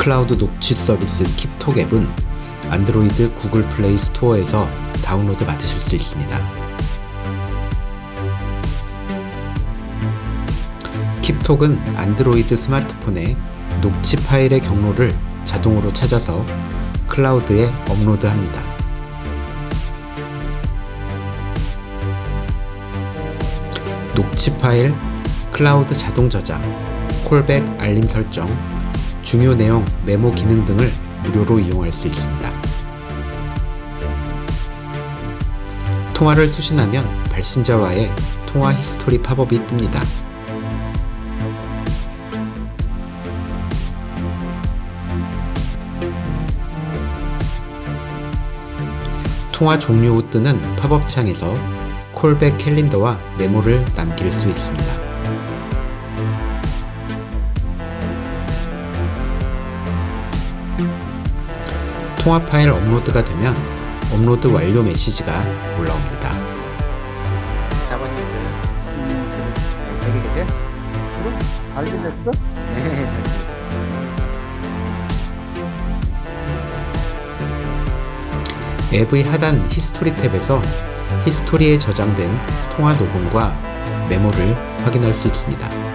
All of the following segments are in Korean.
클라우드 녹취 서비스 킵톡 앱은 안드로이드 구글 플레이 스토어에서 다운로드 받으실 수 있습니다. 킵톡은 안드로이드 스마트폰에 녹취 파일의 경로를 자동으로 찾아서 클라우드에 업로드합니다. 녹취 파일, 클라우드 자동 저장, 콜백 알림 설정, 중요 내용 메모 기능 등을 무료로 이용할 수 있습니다. 통화를 수신하면 발신자와의 통화 히스토리 팝업이 뜹니다. 통화 종료 후 뜨는 팝업 창에서 콜백 캘린더와 메모를 남길 수 있습니다. 통화 파일 업로드가 되면 업로드 완료 메시지가 올라옵니다. 사모님들 네, 여기 계세요? 그럼 잘 들렸어? 네, 잘. 앱의 하단 히스토리 탭에서 히스토리에 저장된 통화 녹음과 메모를 확인할 수 있습니다.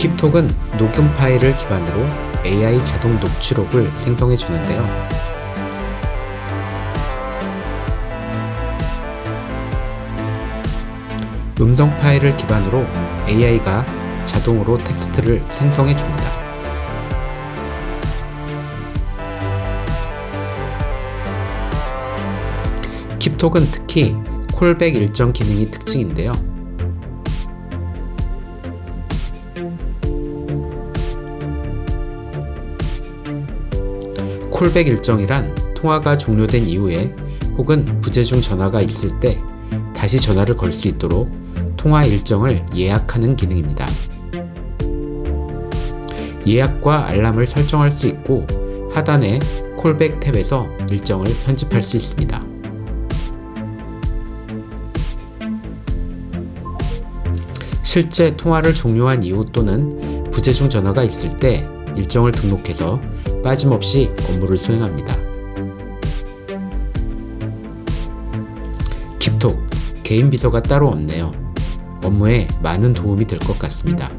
킵톡은 녹음 파일을 기반으로 AI 자동 녹취록을 생성해 주는데요. 음성 파일을 기반으로 AI가 자동으로 텍스트를 생성해 줍니다. 킵톡은 특히 콜백 일정 기능이 특징인데요. 콜백 일정이란 통화가 종료된 이후에 혹은 부재 중 전화가 있을 때 다시 전화를 걸 수 있도록 통화 일정을 예약하는 기능입니다. 예약과 알람을 설정할 수 있고 하단의 콜백 탭에서 일정을 편집할 수 있습니다. 실제 통화를 종료한 이후 또는 부재 중 전화가 있을 때 일정을 등록해서 빠짐없이 업무를 수행합니다. 킵톡 개인 비서가 따로 없네요. 업무에 많은 도움이 될 것 같습니다.